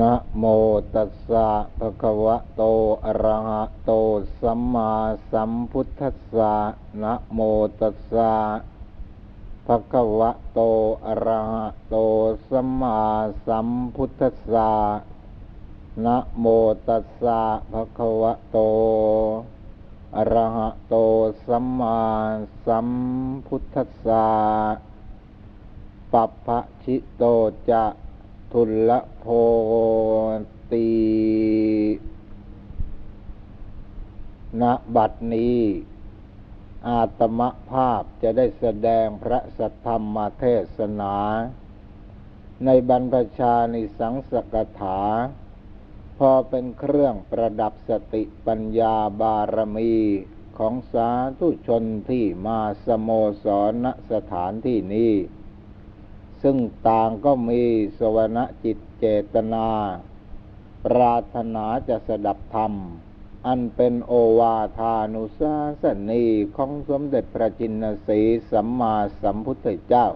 นะโมตัสสะภะคะวะโตอะระหะโตสัมมาสัมพุทธัสสะนะโมตัสสะภะคะวะโตอะระหะโตสัมมาสัมพุทธัสสะนะโมตัสสะภะคะวะโตอะระหะโตสัมมาสัมพุทธัสสะปัปพะชิโตจะ ทุลโพตีณบัดนี้ อาตมภาพจะได้แสดงพระสัทธรรมเทศนา ในบรรพชาในสังสกถา พอเป็นเครื่องประดับสติปัญญาบารมีของสาธุชนที่มาสโมสรณสถานที่นี้ ซึ่งต่างก็มีสวรจิตเจตนา ปรารถนาจะสดับธรรม อันเป็นโอวาทานุสาสนีของสมเด็จพระจินสีสัมมาสัมพุทธเจ้า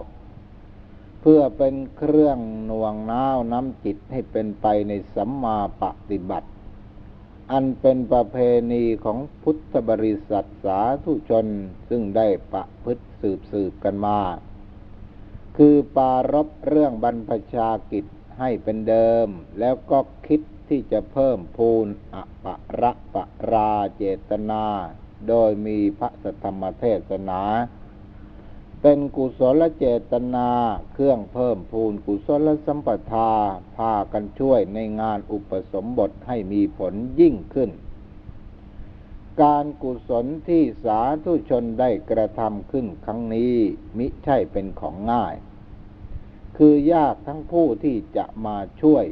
เพื่อเป็นเครื่องหน่วงน้าวน้ำจิตให้เป็นไปในสัมมาปฏิบัติ อันเป็นประเพณีของพุทธบริษัทสาธุชนซึ่งได้ประพฤติสืบสืบกันมา คือปารบเรื่องบรรพชากิจให้เป็นเดิม แล้วก็คิดที่จะเพิ่มพูนอปะระปะราเจตนา โดยมีพระสธรรมเทศนา เป็นกุศลเจตนาเครื่องเพิ่มพูนกุศลสัมปทา พากันช่วยในงานอุปสมบทให้มีผลยิ่งขึ้น การกุศลที่สาธุชนได้กระทำขึ้นครั้งนี้ มิใช่เป็นของง่าย คือยากทั้งผู้ที่จะมาช่วย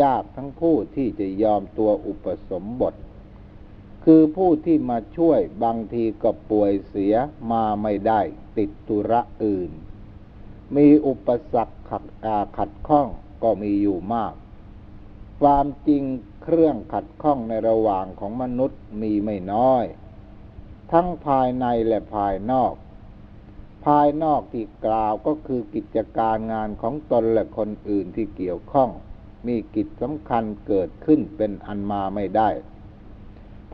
ยากทั้งผู้ที่จะยอมตัวอุปสมบท คือผู้ที่มาช่วยบางทีก็ป่วยเสียมาไม่ได้ติดตุระอื่น มีอุปสรรคขัดอาขัดข้องก็มีอยู่มาก ความจริง เครื่องขัดข้องในระหว่างของมนุษย์มีไม่น้อย ทั้งภายในและภายนอก ภายนอกที่กล่าวก็คือกิจการงานของตนและคนอื่นที่เกี่ยวข้อง มีกิจสำคัญเกิดขึ้นเป็นอันมาไม่ได้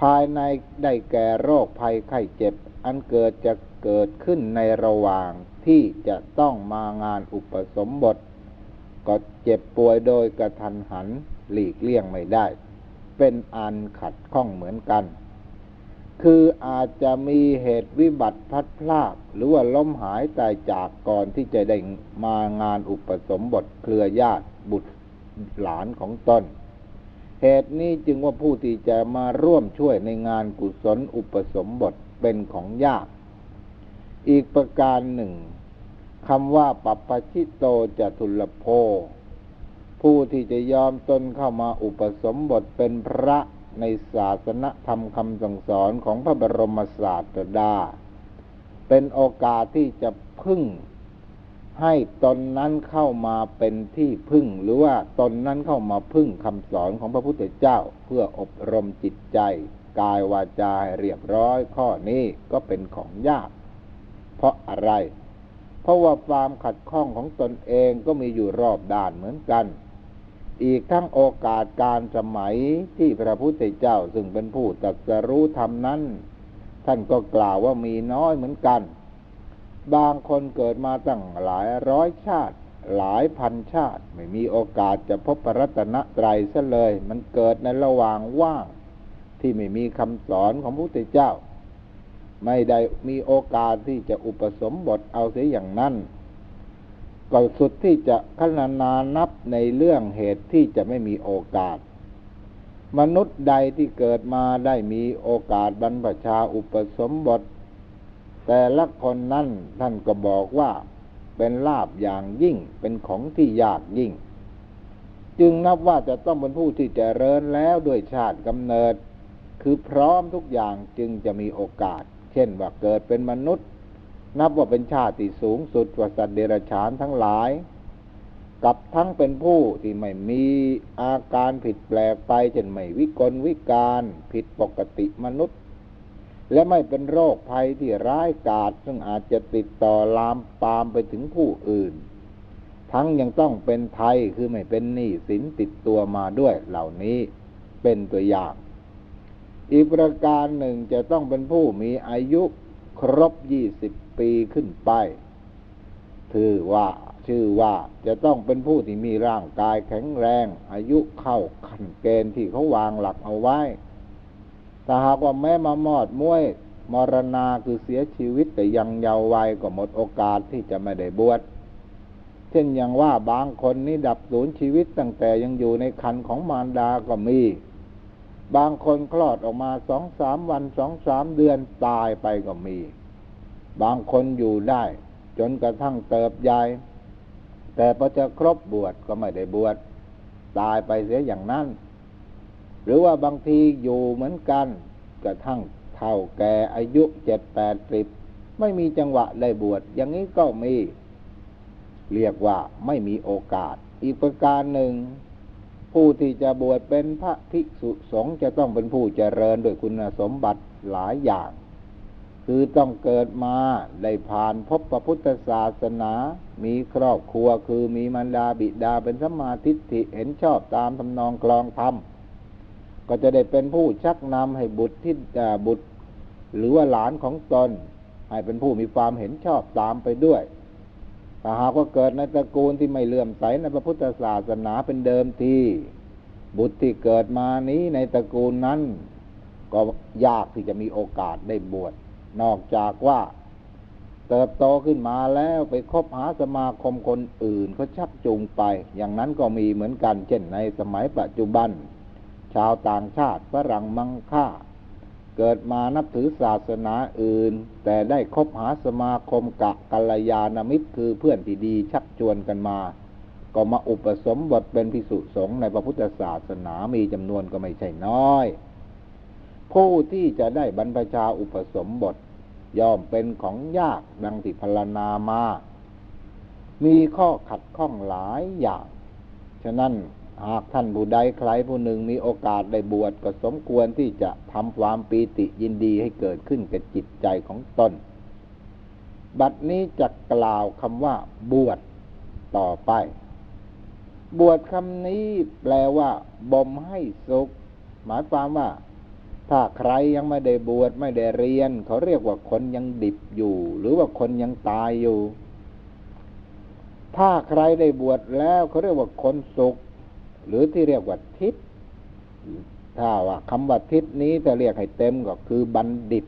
ภายในได้แก่โรคภัยไข้เจ็บ อันเกิดจะเกิดขึ้นในระหว่างที่จะต้องมางานอุปสมบทก็เจ็บป่วยโดยกระทันหัน หลีกเลี่ยงไม่ได้ เป็นอันขัดข้องเหมือนกัน คืออาจจะมีเหตุวิบัติพัดพลากหรือว่าล้มหายตายจากก่อนที่จะได้มางานอุปสมบทเครือญาติบุตรหลานของตนเหตุนี้จึงว่าผู้ที่จะมาร่วมช่วยในงานกุศลอุปสมบทเป็นของยาก อีกประการหนึ่งคำว่าปัปปชิโตจะทุลโภ ผู้ที่จะยอมตนเข้ามาอุปสมบทเป็นพระในศาสนธรรมคำสั่งสอนของพระบรมศาสดา เป็นโอกาสที่จะพึ่ง ให้ตนนั้นเข้ามาเป็นที่พึ่ง หรือว่าตนนั้นเข้ามาพึ่งคำสอนของพระพุทธเจ้า เพื่ออบรมจิตใจ กายวาจาเรียบร้อยข้อนี้ก็เป็นของยาก เพราะอะไร เพราะว่าความขัดข้องของตนเองก็มีอยู่รอบด้านเหมือนกัน อีกทั้งโอกาสการสมัยที่พระพุทธเจ้าซึ่งเป็นผู้ตรัสรู้ธรรมนั้น ท่านก็กล่าวว่ามีน้อยเหมือนกัน บางคนเกิดมาตั้งหลายร้อยชาติ หลายพันชาติ ไม่มีโอกาสจะพบพระรัตนตรัยซะเลย มันเกิดในระหว่างว่าง ที่ไม่มีคำสอนของพระพุทธเจ้า ไม่ได้มีโอกาสที่จะอุปสมบทเอาเสียอย่างนั้น ก็สุดที่จะขนานานับในเรื่องเหตุที่จะไม่มีโอกาส มนุษย์ใดที่เกิดมาได้มีโอกาสบรรพชาอุปสมบท แต่ละคนนั้นท่านก็บอกว่าเป็นลาบอย่างยิ่งเป็นของที่ยากยิ่ง จึงนับว่าจะต้องเป็นผู้ที่จเจริญแล้วด้วยชาติกำเนิด คือพร้อมทุกอย่างจึงจะมีโอกาส เช่นว่าเกิดเป็นมนุษย์ นับว่าเป็นชาติสูงสุดกว่าสัตว์เดรัจฉานทั้งหลาย กับทั้งเป็นผู้ที่ไม่มีอาการผิดแปลกไปเช่นไม่วิกลวิการผิดปกติมนุษย์ และไม่เป็นโรคภัยที่ร้ายกาจซึ่งอาจจะติดต่อลามปามไปถึงผู้อื่น ทั้งยังต้องเป็นไทยคือไม่เป็นหนี้สินติดตัวมาด้วยเหล่านี้เป็นตัวอย่างอีกประการหนึ่งจะต้องเป็นผู้มีอายุ ครบยี่สิบปีขึ้นไปถือว่าชื่อว่าจะต้องเป็นผู้ที่มีร่างกายแข็งแรง อายุเข้าขันเกณฑ์ที่เขาวางหลักเอาไว้แต่หากว่าแม้มามอดมวยมรณาคือเสียชีวิตแต่ยังเยาว์วัยก็หมดโอกาสที่จะไม่ได้บวชเช่นอย่างว่าบางคนนี่ดับสูญชีวิตตั้งแต่ยังอยู่ในคันของมารดาก็มี บางคนคลอดออกมาสองสามวันสองสามเดือนตายไปก็มี บางคนอยู่ได้ จนกระทั่งเติบใหญ่ แต่พอจะครบบวชก็ไม่ได้บวชตายไปเสียอย่างนั้น หรือว่าบางทีอยู่เหมือนกัน กระทั่งเท่าแก่อายุเจ็ดแปดสิบไม่มีจังหวะได้บวชอย่างนี้ก็มี เรียกว่าไม่มีโอกาส อีกประการหนึ่ง ผู้ที่จะบวชเป็นพระภิกษุสงฆ์จะต้องเป็นผู้เจริญด้วยคุณสมบัติหลายอย่าง คือต้องเกิดมาได้ผ่านพบพระพุทธศาสนา มีครอบครัวคือมีมารดาบิดาเป็นสมาธิิเห็นชอบตามทำนองกลองธรรมก็จะได้เป็นผู้ชักนำให้บุตรที่บุตร หรือว่าหลานของตนให้เป็นผู้มีความเห็นชอบตามไปด้วย ถ้าหากว่าเกิดในตระกูลที่ไม่เลื่อมใสในพระพุทธศาสนาเป็นเดิมทีบุตรที่เกิดมานี้ในตระกูลนั้น ก็ยากที่จะมีโอกาสได้บวชนอกจากว่าเติบโตขึ้นมาแล้วไปคบหาสมาคมคนอื่นเขาชักจูงไป อย่างนั้นก็มีเหมือนกัน เช่นในสมัยปัจจุบัน ชาวต่างชาติฝรั่งมังค่า เกิดมานับถือศาสนาอื่น แต่ได้คบหาสมาคมกะกัลยาณมิตรคือเพื่อนที่ดีชักชวนกันมา ก็มาอุปสมบทเป็นพิสุสงฆ์ในพระพุทธศาสนามีจำนวนก็ไม่ใช่น้อย ผู้ที่จะได้บรรพชาอุปสมบทย่อมเป็นของยากดังที่พรณนามา มีข้อขัดข้องหลายอย่าง ฉะนั้น หากท่านผู้ใดใครผู้หนึ่งมีโอกาสได้บวชก็สมควรที่จะทำความปีติยินดีให้เกิดขึ้นกับจิตใจของตน บัดนี้จะกล่าวคำว่า บวชต่อไป บวชคำนี้แปลว่าบ่มให้สุข หมายความว่า ถ้าใครยังไม่ได้บวชไม่ได้เรียน เขาเรียกว่าคนยังดิบอยู่ หรือว่าคนยังตายอยู่ ถ้าใครได้บวชแล้วเขาเรียกว่าคนสุข หรือที่เรียกว่าทิศถ้าว่าคำว่าทิศนี้จะเรียกให้เต็มก็คือบัณฑิต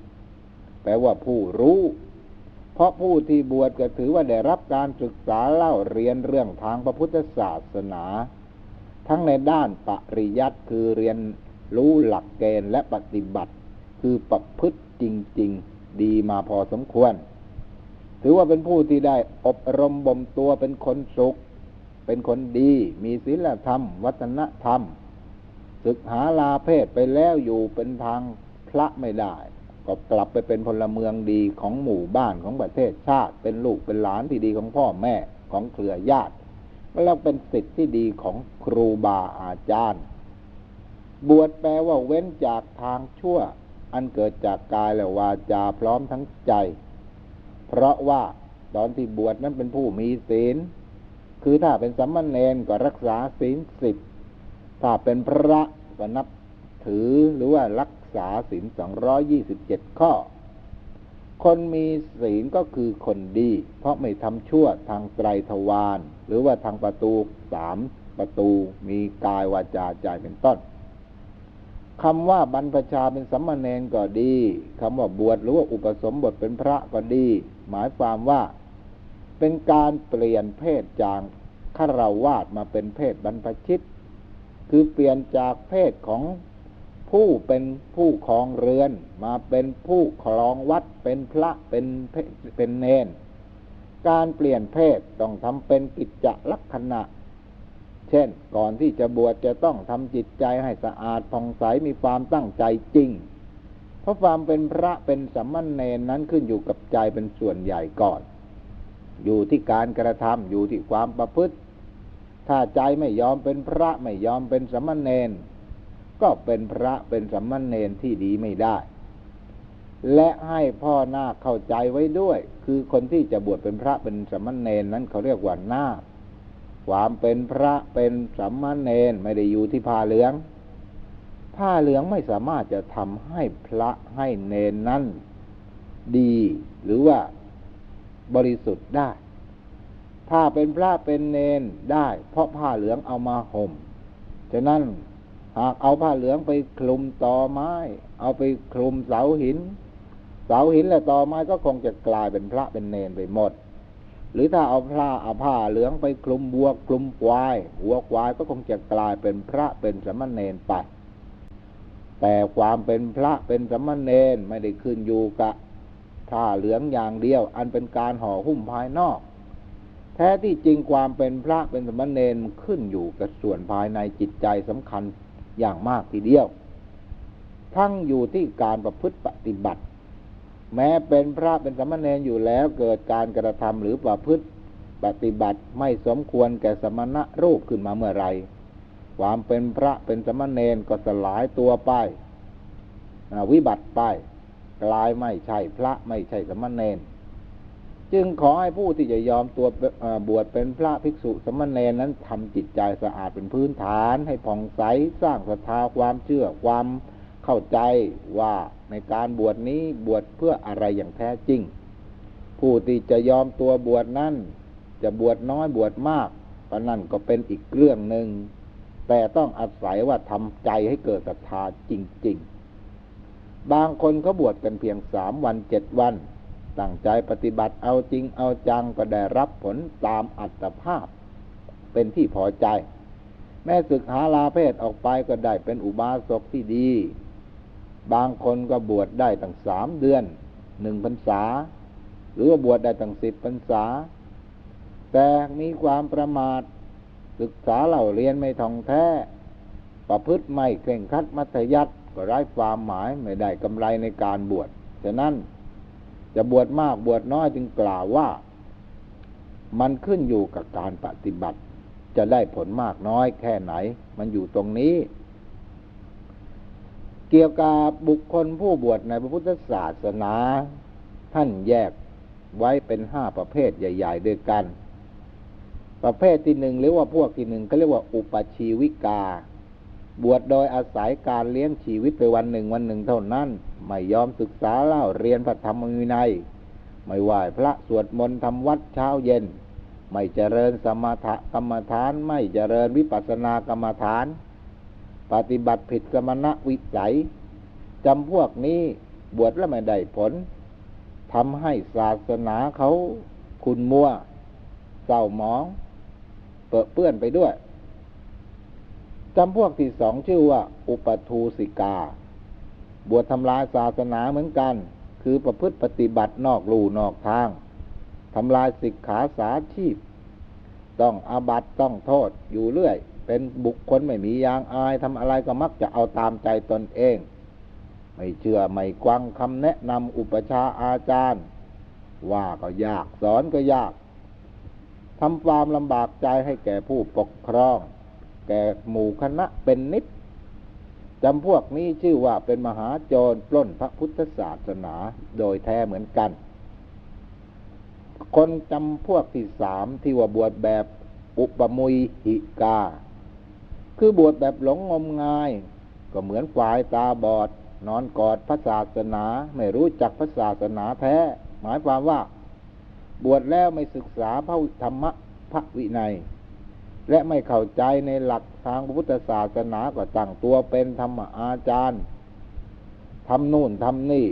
แปลว่าผู้รู้ เพราะผู้ที่บวชก็ถือว่าได้รับการศึกษาเล่าเรียนเรื่องทางพระพุทธศาสนา ทั้งในด้านปริยัติคือเรียนรู้หลักเกณฑ์และปฏิบัติ คือประพฤติจริง ๆ ดีมาพอสมควร ถือว่าเป็นผู้ที่ได้อบรมบ่มตัวเป็นคนสุข เป็นคนดี มีศีลธรรม วัฒนธรรม ศึกหาลาเพศไปแล้วอยู่เป็นทางพระไม่ได้ ก็กลับไปเป็นพลเมืองดีของหมู่บ้านของประเทศชาติ เป็นลูกเป็นหลานที่ดีของพ่อแม่ของเครือญาติแล้วเป็นสิทธิ์ที่ดีของครูบาอาจารย์ บวชแปลว่าเว้นจากทางชั่ว อันเกิดจากกายและวาจาพร้อมทั้งใจ เพราะว่าตอนที่บวชนั้นเป็นผู้มีศีล คือถ้าเป็นสัมมาเนนก็รักษาศีลสิบถ้าเป็นพระก็นับถือหรือว่ารักษาศีลสองร้อยี่สิบเจ็ดข้อ คนมีศีลก็คือคนดี เพราะไม่ทำชั่วทางไตรทวารหรือว่าทางประตูสามประตูมีกายวาจาใจเป็นต้นคำว่าบรรพชาเป็นสัมมาเนนก็ดีคำว่าบวชหรือว่าอุปสมบทเป็นพระก็ดี หมายความว่า เป็นการเปลี่ยนเพศจากฆราวาสมาเป็นเพศบรรพชิต คือเปลี่ยนจากเพศของผู้เป็นผู้ครองเรือน มาเป็นผู้ครองวัดเป็นพระเป็นเป็นเนน การเปลี่ยนเพศต้องทำเป็นกิจจลักษณะ เช่น ก่อนที่จะบวชจะต้องทำจิตใจให้สะอาดผ่องใสมีความตั้งใจจริง เพราะความเป็นพระเป็นสัมมาเนนนั้นขึ้นอยู่กับใจเป็นส่วนใหญ่ก่อน อยู่ที่การกระทำอยู่ที่ความประพฤติ ถ้าใจไม่ยอมเป็นพระไม่ยอมเป็นสัมมาเนนก็เป็นพระเป็นสัมมาเนนที่ดีไม่ได้ และให้พ่อหน้าเข้าใจไว้ด้วย คือคนที่จะบวชเป็นพระเป็นสัมมาเนนนั้นเขาเรียกว่าหน้าความเป็นพระเป็นสัมมาเนนไม่ได้อยู่ที่ผ้าเหลือง ผ้าเหลืองไม่สามารถจะทำให้พระให้เนนนั้นดี หรือว่า บริสุทธิ์ได้ ถ้าเป็นพระเป็นเนนได้ เพราะผ้าเหลืองเอามาห่ม ฉะนั้นหากเอาผ้าเหลืองไปคลุมตอไม้ เอาไปคลุมเสาหิน เสาหินและตอไม้ก็คงจะกลายเป็นพระเป็นเนนไปหมด หรือถ้าเอาผ้าเอาผ้าเหลืองไปคลุมบัวคลุมควาย หัวควายก็คงจะกลายเป็นพระเป็นสมณเณรไปแต่ความเป็นพระเป็นสมณเณรไม่ได้ขึ้นอยู่กับ ผ้าเหลืองอย่างเดียว อันเป็นการห่อหุ้มภายนอก แท้ที่จริงความเป็นพระเป็นสมณเณรขึ้นอยู่กับส่วนภายในจิตใจสำคัญอย่างมากทีเดียว ทั้งอยู่ที่การประพฤติปฏิบัติ แม้เป็นพระเป็นสมณเณรอยู่แล้วเกิดการกระทำหรือประพฤติปฏิบัติไม่สมควรแก่สมณะรูปขึ้นมาเมื่อไร ความเป็นพระเป็นสมณเณรก็สลายตัวไป วิบัติไป กลายไม่ใช่พระไม่ใช่สมณเณรจึงขอให้ผู้ที่จะยอมตัวบวชเป็นพระภิกษุสมณเณรนั้นทำจิตใจสะอาดเป็นพื้นฐาน ให้ผ่องใสสร้างศรัทธาความเชื่อความเข้าใจว่าในการบวชนี้บวชเพื่ออะไรอย่างแท้จริง ผู้ที่จะยอมตัวบวชนั้นจะบวชน้อยบวชมากก็นั่นก็เป็นอีกเรื่องหนึ่งแต่ต้องอาศัยว่าทำใจให้เกิดศรัทธาจริง ๆ บางคนเขาบวชกันเพียงสามวันเจ็ดวัน ตั้งใจปฏิบัติเอาจริงเอาจังก็ได้รับผลตามอัตภาพ เป็นที่พอใจ แม้ศึกหาลาเพศออกไปก็ได้เป็นอุบาสกที่ดี บางคนก็บวชได้ตั้งสามเดือนหนึ่งพรรษา หรือว่าบวชได้ตั้งสิบพรรษา แต่มีความประมาท ศึกษาเหล่าเรียนไม่ท่องแท้ ประพฤติไม่เคร่งครัดมัธยัติ ก็ไร้ความหมายไม่ได้กำไรในการบวชฉะนั้นจะบวชมากบวชน้อยจึงกล่าวว่า มันขึ้นอยู่กับการปฏิบัติ จะได้ผลมากน้อยแค่ไหน มันอยู่ตรงนี้ เกี่ยวกับบุคคลผู้บวชในพระพุทธศาสนา ท่านแยกไว้เป็นห้าประเภทใหญ่ ๆ ด้วยกัน ประเภทที่หนึ่งหรือว่าพวกที่หนึ่งเขาเรียกว่าอุปชีวิกา บวชโดยอาศัยการเลี้ยงชีวิตไปวันหนึ่งวันหนึ่งเท่านั้น ไม่ยอมศึกษาเล่าเรียนพระธรรมวินัย ไม่ไหวพระสวดมนต์ทำวัดเช้าเย็น ไม่เจริญสมถกรรมฐาน ไม่เจริญวิปัสสนากรรมฐาน ปฏิบัติผิดสมณะวิสัยจำพวกนี้บวชแล้วไม่ได้ผลทำให้ศาสนาเขาคุณมัวเศร้าหมอง เปื้อเปื้อนไปด้วย จำพวกที่สองชื่อว่า อุปทูสิกา บวชทำลายศาสนาเหมือนกัน คือประพฤติปฏิบัตินอกลู่นอกทางทำลายสิกขาสาชีพ ต้องอาบัตต้องโทษอยู่เรื่อย เป็นบุคคลไม่มียางอายทำอะไรก็มักจะเอาตามใจตนเอง ไม่เชื่อไม่กวังคำแนะนำอุปชาอาจารย์ ว่าก็ยากสอนก็ยากทำความลำบากใจให้แก่ผู้ปกครอง แก่หมู่คณะเป็นนิดจำพวกนี้ชื่อว่าเป็นมหาโจรปล้นพระพุทธศาสนาโดยแท้เหมือนกัน คนจำพวกที่สามที่ว่าบวชแบบอุปมุยหิกา คือบวชแบบหลงงมงาย ก็เหมือนฝ่ายตาบอด นอนกอดพระศาสนา ไม่รู้จักพระศาสนาแท้ หมายความว่า บวชแล้วไม่ศึกษาพระธรรมะพระวินัย และไม่เข้าใจในหลักทางพุทธศาสนาก็ตั้งตัวเป็นธรรมอาจารย์ทำนู่นทำนี่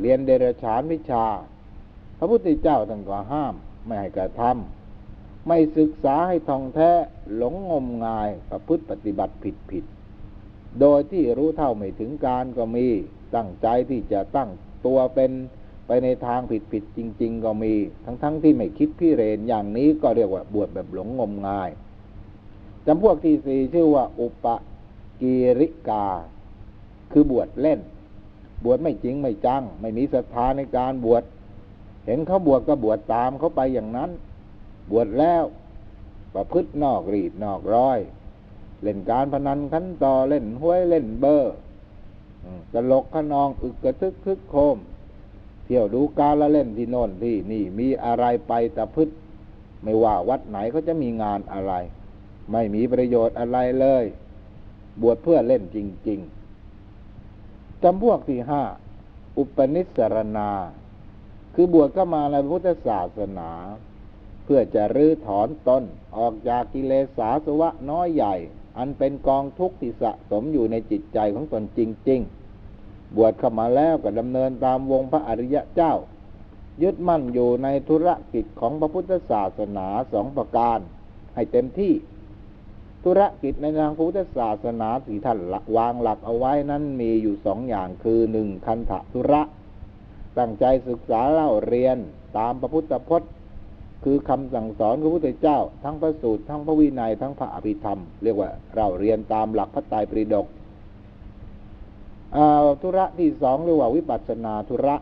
เรียนเดรัจฉานวิชา พระพุทธเจ้าท่านก็ห้าม ไม่ให้กระทำไม่ศึกษาให้ท่องแท้ หลงงมงายประพฤติปฏิบัติผิดผิด โดยที่รู้เท่าไม่ถึงการก็มีตั้งใจที่จะตั้งตัวเป็น ไปในทางผิดผิดจริง ๆ ก็มี ทั้งๆทที่ไม่คิดพิเรนอย่างนี้ก็เรียกว่าบวชแบบหลงงมงายจำพวกที่สี่ชื่อว่า อุปกิริกา คือบวชเล่น บวชไม่จริงไม่จัง ไม่มีศรัทธาในการบวชเห็นเขาบวชก็บวชตามเขาไปอย่างนั้น บวชแล้วประพฤตินอกรีดนอกร้อย เล่นการพนันขันต่อเล่นห้วยเล่นเบอร์ตลกขนองอึกกระทึกคึกโคม เที่ยวดูการละเล่นที่โน่นที่นี่มีอะไรไปตะพึดไม่ว่าวัดไหนเขาจะมีงานอะไร ไม่มีประโยชน์อะไรเลย บวชเพื่อเล่นจริง ๆจำพวกที่ห้าอุปนิสรณา คือบวชเข้ามาในพุทธศาสนา เพื่อจะรื้อถอนตนออกจากกิเลสาสวะน้อยใหญ่ อันเป็นกองทุกข์ที่สะสมอยู่ในจิตใจของตนจริง ๆ บวชเข้ามาแล้วก็ดำเนินตามวงพระอริยะเจ้า ยึดมั่นอยู่ในธุรกิจของพระพุทธศาสนาสองประการ ให้เต็มที่ ธุรกิจในทางพุทธศาสนาที่ท่านวางหลักเอาไว้นั้นมีอยู่สองอย่างคือหนึ่งคันธธุระ ตั้งใจศึกษาเล่าเรียนตามพระพุทธพจน์คือคำสั่งสอนของพระพุทธเจ้า ทั้งพระสูตรทั้งพระวินัยทั้งพระอภิธรรม เรียกว่าเราเรียนตามหลักพระไตรปิฎก ธุระที่สองเรียกว่าวิปัสสนาธุระ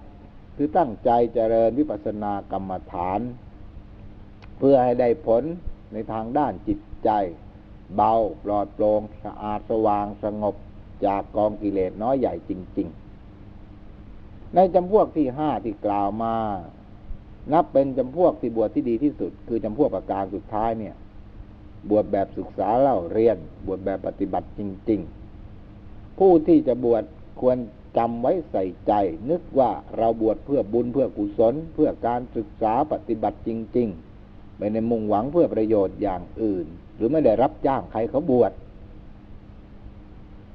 คือตั้งใจเจริญวิปัสสนากรรมฐาน เพื่อให้ได้ผลในทางด้านจิตใจ เบาปลอดโปร่งสะอาดสว่างสงบจากกองกิเลสน้อยใหญ่จริง ๆ ในจำพวกที่ห้าที่กล่าวมา นับเป็นจำพวกที่บวชที่ดีที่สุด คือจำพวกประการสุดท้ายเนี่ย บวชแบบศึกษาเล่าเรียน บวชแบบปฏิบัติจริง ๆ ผู้ที่จะบวช ควรจำไว้ใส่ใจ นึกว่าเราบวชเพื่อบุญเพื่อกุศล เพื่อการศึกษาปฏิบัติจริง ๆ ไม่ในมุ่งหวังเพื่อประโยชน์อย่างอื่น หรือไม่ได้รับจ้างใครเขาบวช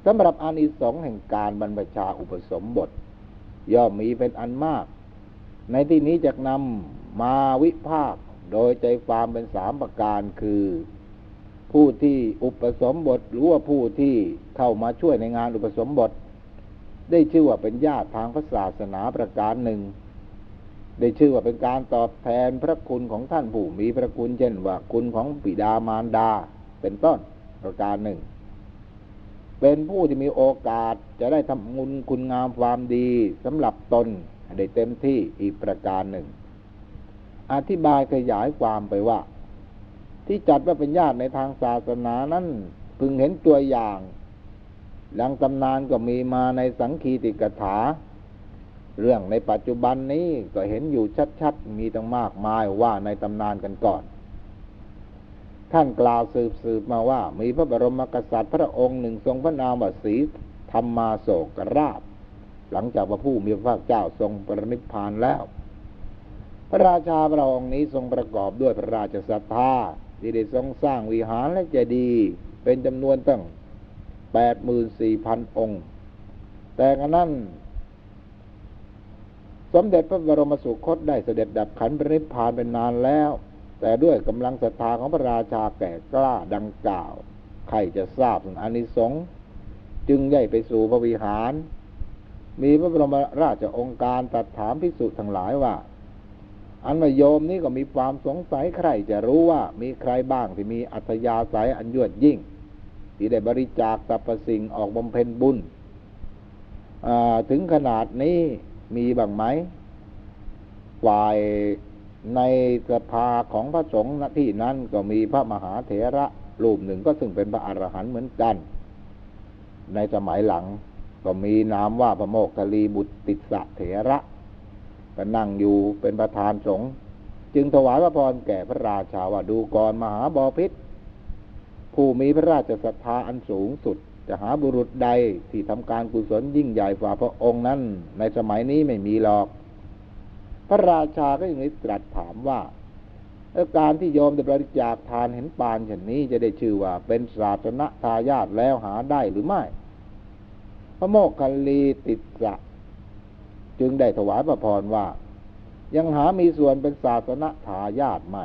สำหรับอานิสงส์แห่งการบรรพชาอุปสมบท ย่อมมีเป็นอันมาก ในที่นี้จะนำมาวิภาคโดยใจความเป็นสามประการคือ ผู้ที่อุปสมบทหรือว่าผู้ที่เข้ามาช่วยในงานอุปสมบท ได้ชื่อว่าเป็นญาติทางพระศาสนาประการหนึ่ง ได้ชื่อว่าเป็นการตอบแทนพระคุณของท่านผู้มีพระคุณเช่นว่าคุณของปิดามารดา เป็นต้นประการหนึ่ง เป็นผู้ที่มีโอกาสจะได้ทำมุญคุณงามความดีสำหรับตนได้เต็มที่อีกประการหนึ่ง อธิบายขยายความไปว่า ที่จัดว่าเป็นญาติในทางศาสนานั้นพึงเห็นตัวอย่าง ดังตำนานก็มีมาในสังคีติกถา เรื่องในปัจจุบันนี้ก็เห็นอยู่ชัดๆ มีตั้งมากมายว่าในตำนานกันก่อน ท่านกล่าวสืบสืบมาว่า มีพระบรมกษัตริย์พระองค์หนึ่งทรงพระนามว่าสีธรรมาโศกราช หลังจากพระผู้มีพระเจ้าทรงปรินิพพานแล้ว พระราชาพระองค์นี้ทรงประกอบด้วยพระราชศรัทธาที่ได้ทรงสร้างวิหารและเจดีย์เป็นจำนวนตั้ง แปดหมื่นสี่พันองค์ แต่กระนั้น สมเด็จพระบรมสุคตได้เสด็จดับขันปริพานเป็นนานแล้ว แต่ด้วยกำลังศรัทธาของพระราชาแก่กล้าดังกล่าว ใครจะทราบถึงอนิสงส์จึงได้ไปสู่พระวิหาร มีพระบรมราชองค์การตัดถามพิสุทั้งหลายว่าอันว่าโยมนี้ก็มีความสงสัยใครจะรู้ว่ามีใครบ้างที่มีอัธยาศัยอันยวดยิ่ง ที่ได้บริจาคสรรพสิ่งออกบำเพ็ญบุญถึงขนาดนี้มีบ้างไหมฝ่ายในสภาของพระสงฆ์ที่นั้นก็มีพระมหาเถระรูปหนึ่งก็ซึ่งเป็นพระอรหันต์เหมือนกัน ในสมัยหลังก็มีนามว่าพระโมกขลีบุตรติสะเถระก็นั่งอยู่เป็นประธานสงฆ์จึงถวายพระพรแก่พระราชาว่าดูก่อนมหาบอพิษ ผู้มีพระราชศรัทธาอันสูงสุด จะหาบุรุษใดที่ทำการกุศลยิ่งใหญ่ฝ่าพระองค์นั้น ในสมัยนี้ไม่มีหรอก พระราชาก็ยังตรัสถามว่าการที่โยมจะบริจาคทานเห็นปานเช่นนี้จะได้ชื่อว่าเป็นศาสนทายาทแล้วหาได้หรือไม่ พระโมกขันลีติดสะจึงได้ถวายพระพรว่า ยังหามีส่วนเป็นศาสนทายาทไม่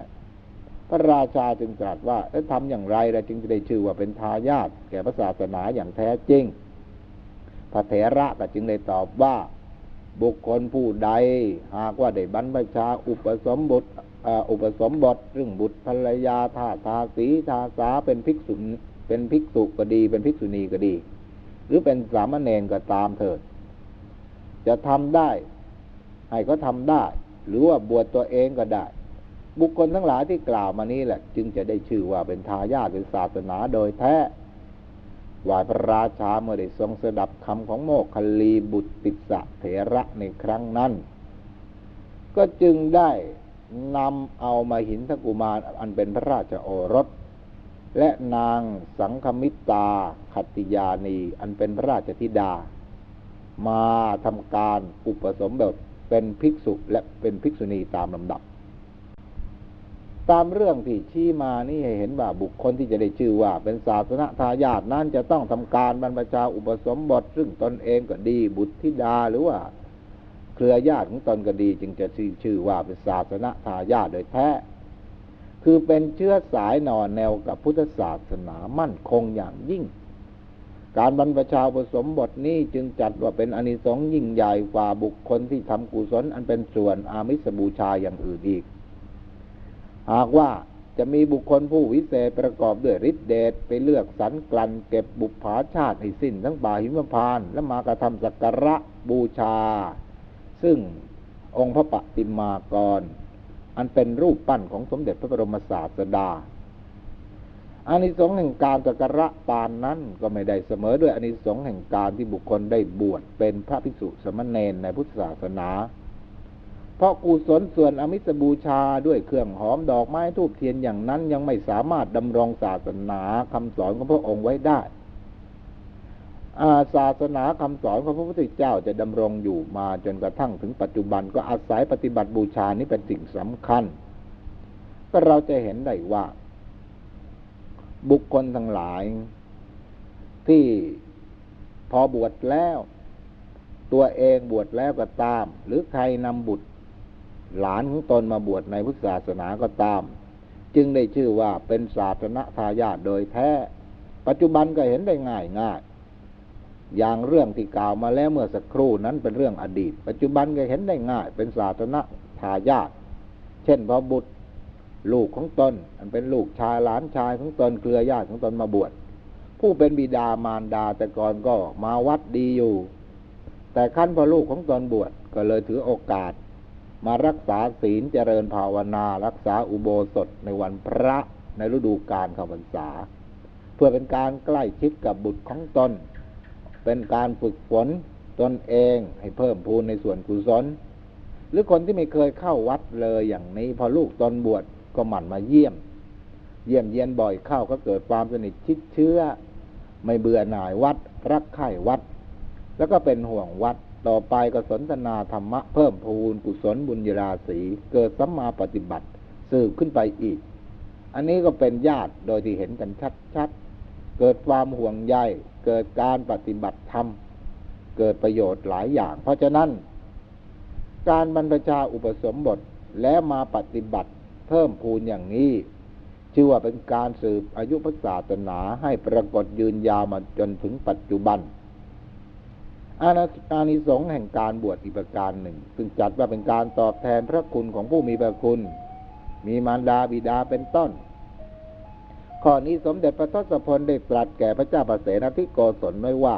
พระราชาจึงตรัสว่าทำอย่างไรเราจึงจะได้ชื่อว่าเป็นทายาทแก่พระศาสนาอย่างแท้จริง พระเถระก็จึงได้ตอบว่า บุคคลผู้ใด หากว่าได้บรรพชาอุปสมบทอุปสมบทเรื่องบุตรภรรยาทาทาสีทาสาเป็นภิกษุเป็นภิกษุก็ดี เป็นภิกษุณีก็ดี หรือเป็นสามเณรก็ตามเถิด จะทำได้ ให้ก็ทำได้ หรือว่าบวชตัวเองก็ได้ บุคคลทั้งหลายที่กล่าวมานี้แหละ จึงจะได้ชื่อว่าเป็นทายาทเป็นศาสนาโดยแท้วายพระราชาเมื่อได้ทรงสดับคำของโมกคลีบุตรติสะเถระในครั้งนั้น ก็จึงได้นำเอามาหินทกุมารอันเป็นพระราชโอรส และนางสังคมิตาขัตติยานี อันเป็นพระราชธิดา มาทำการอุปสมบทเป็นภิกษุและเป็นภิกษุณีตามลำดับ ตามเรื่องที่ชี้มานี่ให้เห็นว่าบุคคลที่จะได้ชื่อว่า เป็นศาสนทายาทนั้นจะต้องทำการบรรพชาอุปสมบท ซึ่งตนเองก็ดี บุตรธิดาหรือว่า เครือญาติของตนก็ดี จึงจะชื่อว่าเป็นศาสนทายาทโดยแท้ คือเป็นเชื้อสายหน่อแนวกับพุทธศาสนามั่นคงอย่างยิ่ง การบรรพชาผสมบทนี้จึงจัดว่าเป็นอนิสงส์ยิ่งใหญ่กว่าบุคคลที่ทำกุศลอันเป็นส่วนอามิสบูชาอย่างอื่นอีก หากว่าจะมีบุคคลผู้วิเศษประกอบด้วยฤทธิเดชไปเลือกสรรกลั่นเก็บบุพาชาติให้สิ้นทั้งป่าหิมพาน และมากระทำสักการะบูชา ซึ่งองค์พระปฏิมากร อันเป็นรูปปั้นของสมเด็จพระบรมศาสดาอานิสงส์แห่งการสักการะปานนั้นก็ไม่ได้เสมอด้วยอานิสงส์แห่งการที่บุคคลได้บวชเป็นพระภิกษุสมณเณรในพุทธศาสนา เพราะกุศลส่วนอมิสบูชาด้วยเครื่องหอมดอกไม้ทูบเทียนอย่างนั้นยังไม่สามารถดำรงศาสนาคำสอนของพระองค์ไว้ได้าศาสนาคำสอนของพระพุทธเจ้าจะดำรงอยู่มาจนกระทั่งถึงปัจจุบันก็อาศัยปฏิบัติบูชานี้เป็นสิ่งสำคัญ ก็เราจะเห็นได้ว่า บุคคลทั้งหลาย ที่พอบวชแล้ว ตัวเองบวชแล้วก็ตาม หรือใครนำบุตร หลานของตนมาบวชในพุทธศาสนาก็ตาม จึงได้ชื่อว่าเป็นศาสนาทายาทโดยแท้ ปัจจุบันก็เห็นได้ง่ายง่ายอย่างเรื่องที่กล่าวมาแล้วเมื่อสักครู่นั้นเป็นเรื่องอดีต ปัจจุบันก็เห็นได้ง่าย เป็นศาสนาทายาทเช่นพอบุตรลูกของตนอันเป็นลูกชายหลานชายของตนเครือญาติของตนมาบวชผู้เป็นบิดามารดาแต่ก่อนก็มาวัดดีอยู่ แต่ขั้นพอลูกของตนบวชก็เลยถือโอกาส มารักษาศีลเจริญภาวนา รักษาอุโบสถในวันพระในฤดูกาลเข้าพรรษา เพื่อเป็นการใกล้ชิดกับบุตรของตน เป็นการฝึกฝนตนเองให้เพิ่มพูนในส่วนกุศล หรือคนที่ไม่เคยเข้าวัดเลยอย่างนี้พอลูกตนบวชก็หมั่นมาเยี่ยม เยี่ยมเยียนบ่อยเข้าก็เกิดความสนิทชิดเชื้อ ไม่เบื่อหน่ายวัด รักใคร่วัด แล้วก็เป็นห่วงวัด ต่อไปก็สนทนาธรรมะเพิ่มพูนกุศลบุญญราศีเกิดสัมมาปฏิบัติ สืบขึ้นไปอีก อันนี้ก็เป็นญาติโดยที่เห็นกันชัดๆ เกิดความห่วงใยเกิดการปฏิบัติธรรม เกิดประโยชน์หลายอย่าง เพราะฉะนั้น การบรรพชาอุปสมบทแล้วมาปฏิบัติเพิ่มพูนอย่างนี้ ชื่อว่าเป็นการสืบอายุพระศาสนาให้ปรากฏยืนยาวมาจนถึงปัจจุบัน อานิสงส์แห่งการบวชอีกประการหนึ่ง ซึ่งจัดว่าเป็นการตอบแทนพระคุณของผู้มีพระคุณ มีมารดาบิดาเป็นต้น ข้อนี้สมเด็จพระทศพลได้ตรัสแก่พระเจ้าประเสนทิโกศลไว้ว่า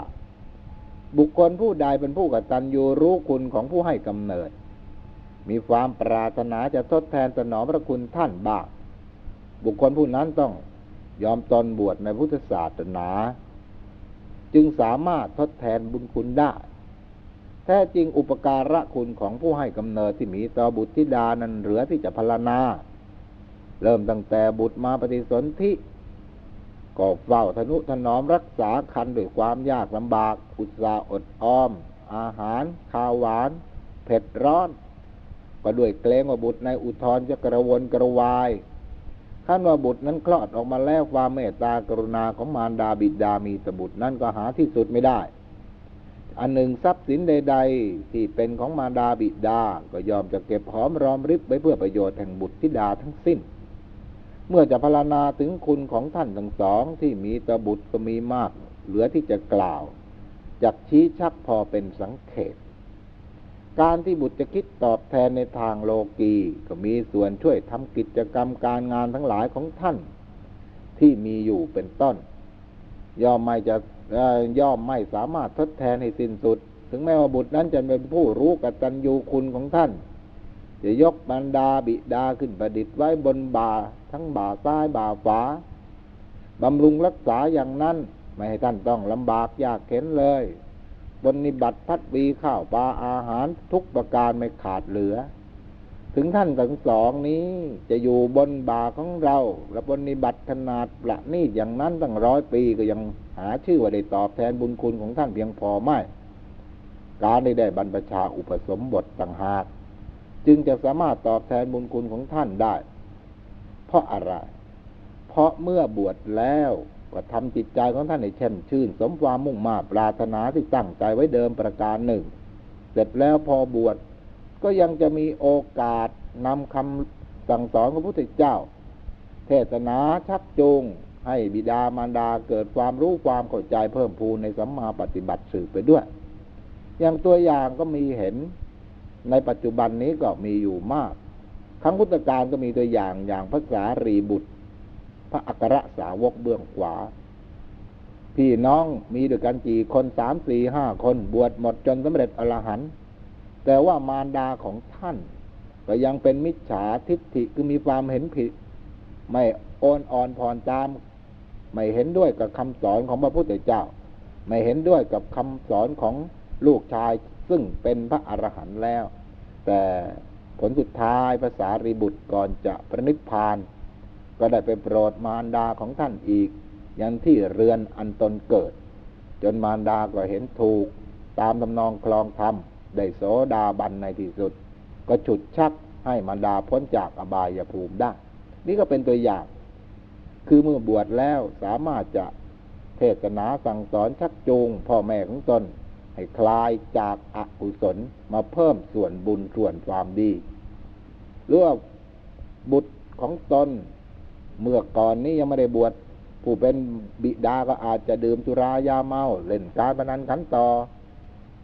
บุคคลผู้ใดเป็นผู้กตัญญูรู้คุณของผู้ให้กำเนิด มีความปรารถนาจะทดแทนสนองพระคุณท่านบ้างบุคคลผู้นั้นต้องยอมตนบวชในพุทธศาสนา จึงสามารถทดแทนบุญคุณได้ แท้จริงอุปการะคุณของผู้ให้กำเนิดที่มีต่อบุตรธิดานั้นเหลือที่จะพลานา เริ่มตั้งแต่บุตรมาปฏิสนธิก็เฝ้าธนุถนอมรักษาคันด้วยความยากลำบาก อุตสาหอดออม อาหารข้าวหวาน เผ็ดร้อน ก็ด้วยเกรงว่าบุตรในอุทธรจะกระวนกระวาย ขั้นว่าบุตรนั้นคลอดออกมาแล้วความเมตตากรุณาของมารดาบิดามีตบุตรนั้นก็หาที่สุดไม่ได้ อันหนึ่งทรัพย์สินใด ๆ ที่เป็นของมารดาบิดา ก็ยอมจะเก็บหอมรอมริบไว้เพื่อประโยชน์แห่งบุตรธิดาทั้งสิ้น เมื่อจะพรรณนาถึงคุณของท่านทั้งสองที่มีตบุตรก็มีมาก เหลือที่จะกล่าวจากชี้ชักพอเป็นสังเขต การที่บุตรจะคิดตอบแทนในทางโลกีก็มีส่วนช่วยทำกิจกรรมการงานทั้งหลายของท่าน ที่มีอยู่เป็นต้น ย่อมไม่จะย่อมไม่สามารถทดแทนให้สิ้นสุด ถึงแม้ว่าบุตรนั้นจะเป็นผู้รู้กตัญญูคุณของท่าน จะยกบรรดาบิดาขึ้นประดิษฐ์ไว้บนบ่า ทั้งบ่าซ้ายบ่าขวาบำรุงรักษาอย่างนั้น ไม่ให้ท่านต้องลำบากยากเข็นเลย บนนิบัติพัดวีข้าวปลาอาหารทุกประการไม่ขาดเหลือ ถึงท่านทั้งสองนี้จะอยู่บนบาของเราและบนนิบัติขนาดประณีตอย่างนั้นตั้งร้อยปีก็ยังหาชื่อว่าได้ตอบแทนบุญคุณของท่านเพียงพอไม่ การได้ได้บรรพชาอุปสมบทต่างหาก จึงจะสามารถตอบแทนบุญคุณของท่านได้ เพราะอะไร เพราะเมื่อบวชแล้ว ก็ทำจิตใจของท่านให้แช่มชื่น สมความมุ่งมา่ปรารถนาที่ตั้งใจไว้เดิมประการหนึ่ง เสร็จแล้วพอบวชก็ยังจะมีโอกาสนำคำสั่งสอนของพระพุทธเจ้า เทศนาชักจูงให้บิดามารดาเกิดความรู้ความเข้าใจเพิ่มพูนในสัมมาปฏิบัติสืบไปด้วย อย่างตัวอย่างก็มีเห็นในปัจจุบันนี้ก็มีอยู่มาก ครั้งพุทธกาลก็มีตัวอย่างอย่างพระสารีบุตร พระอัครสาวกเบื้องขวา พี่น้องมีด้วยกันกี่คนสามสี่ห้าคนบวชหมดจนสำเร็จอรหันต์แต่ว่ามารดาของท่าน ก็ยังเป็นมิจฉาทิฏฐิคือมีความเห็นผิด ไม่โอนอ่อนผ่อนตาม ไม่เห็นด้วยกับคำสอนของพระพุทธเจ้า ไม่เห็นด้วยกับคำสอนของลูกชายซึ่งเป็นพระอรหันต์แล้ว แต่ผลสุดท้ายภาษารีบุตรก่อนจะประนิพพาน ก็ได้ไปโปรดมารดาของท่านอีก ยังที่เรือนอันตนเกิด จนมารดาก็เห็นถูก ตามตำนองคลองธรรม ได้โสดาบันในที่สุด ก็ฉุดชักให้มารดาพ้นจากอบายภูมิได้ นี่ก็เป็นตัวอย่าง คือเมื่อบวชแล้วสามารถจะเทศนาสั่งสอนชักจูงพ่อแม่ของตน ให้คลายจากอกุศลมาเพิ่มส่วนบุญส่วนความดีหรือว่าบุตรของตน เมื่อก่อนนี้ยังไม่ได้บวชผู้เป็นบิดาก็อาจจะดื่มสุรายาเมาเล่นการพนันขันต่อ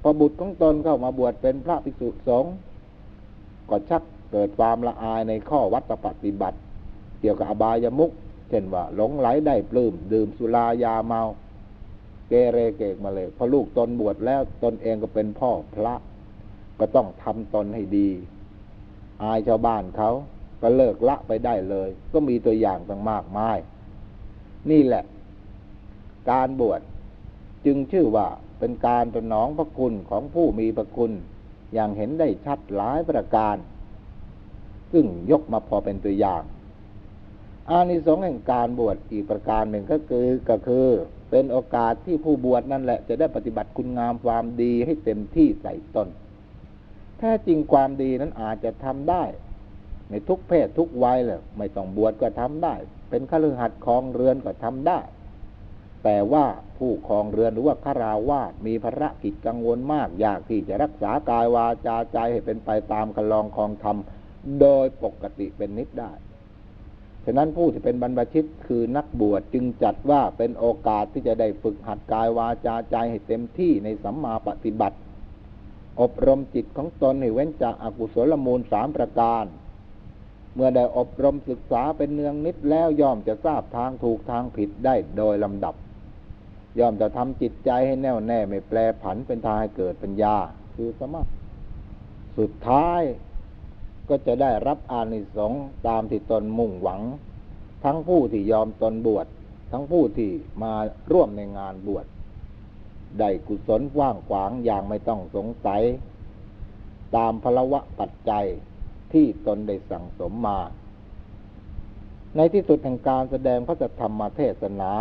พอบุตรของตนเข้ามาบวชเป็นพระภิกษุสงฆ์ก็ชักเกิดความละอายในข้อวัตปฏิบัติ เกี่ยวกับอบายมุกเช่นว่าหลงไหลได้ปลื้มดื่มสุรายาเมา เกเรเกกมาเลยพอลูกตนบวชแล้วตนเองก็เป็นพ่อพระ ก็ต้องทำตนให้ดี อายชาวบ้านเขา ก็เลิกละไปได้เลย ก็มีตัวอย่างต่างมากมาย นี่แหละ การบวชจึงชื่อว่าเป็นการตนองพระคุณของผู้มีพระคุณ อย่างเห็นได้ชัดหลายประการ ซึ่งยกมาพอเป็นตัวอย่าง อานิสงส์แห่งการบวชอีกประการหนึ่งก็คือก็คือ เป็นโอกาสที่ผู้บวชนั่นแหละ จะได้ปฏิบัติคุณงามความดีให้เต็มที่ใส่ตนแท้จริงความดีนั้นอาจจะทำได้ ในทุกเพศทุกวัยเลยไม่ต้องบวชก็ทำได้ เป็นข้ารือหัดคลองเรือนก็ทำได้ แต่ว่าผู้ครองเรือนหรือว่าฆราวาสมีภารกิจกังวลมาก อยากที่จะรักษากายวาจาใจให้เป็นไปตามคลองคลองธรรมโดยปกติเป็นนิดได้ฉะนั้นผู้ที่เป็นบรรพชิตคือนักบวชจึงจัดว่าเป็นโอกาสที่จะได้ฝึกหัดกายวาจาใจให้เต็มที่ในสัมมาปฏิบัติ อบรมจิตของตนให้เว้นจากอากุศลมูลสามประการ เมื่อได้อบรมศึกษาเป็นเนืองนิดแล้วย่อมจะทราบทางถูกทางผิดได้โดยลำดับ ย่อมจะทำจิตใจให้แน่วแน่ไม่แปรผันเป็นทางให้เกิดปัญญา คือสมาสุดท้ายก็จะได้รับอานิสงส์ตามที่ตนมุ่งหวัง ทั้งผู้ที่ยอมตนบวชทั้งผู้ที่มาร่วมในงานบวชได้กุศลว่างขวางอย่างไม่ต้องสงสัย ตามพลวะปัจจัย ที่ตนได้สั่งสมมา ในที่สุดแห่งการแสดงพระธรรมเทศนา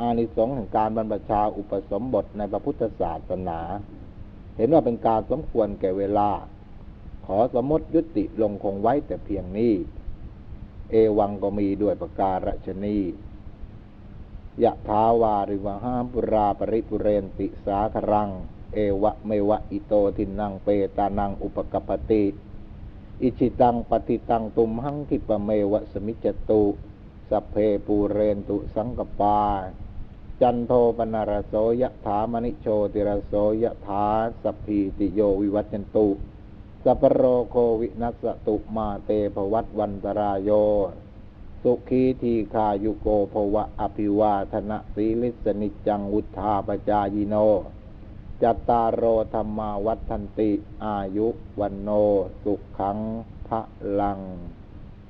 อานิสงส์แห่งการบรรพชาอุปสมบทในพระพุทธศาสนา เห็นว่าเป็นการสมควรแก่เวลา ขอสมมติยุติลงคงไว้แต่เพียงนี้ เอวังก็มีด้วยประการฉนียะทาวาริวหาปุราปริปุเรนติสาครัง เอวะเมวะอิโตทินังเปตานังอุปกปติ อิชิตังปฏิตังตุมหังคิปเมวะสมิจตุสัพเพปูเรนตุสังกปา จันโทปนารโสยถามณิโชติรโสยถาสพีติโยวิวัจันตุสัพโรโควินัสตุมาเตภวัตวันตรายโย สุขีทีคายุโกภวะอภิวาธนะสีลิสนิจังวุธาปจายโน จัตตารโรธรรมาวัฒนติ อายุวันโน สุขังพระลัง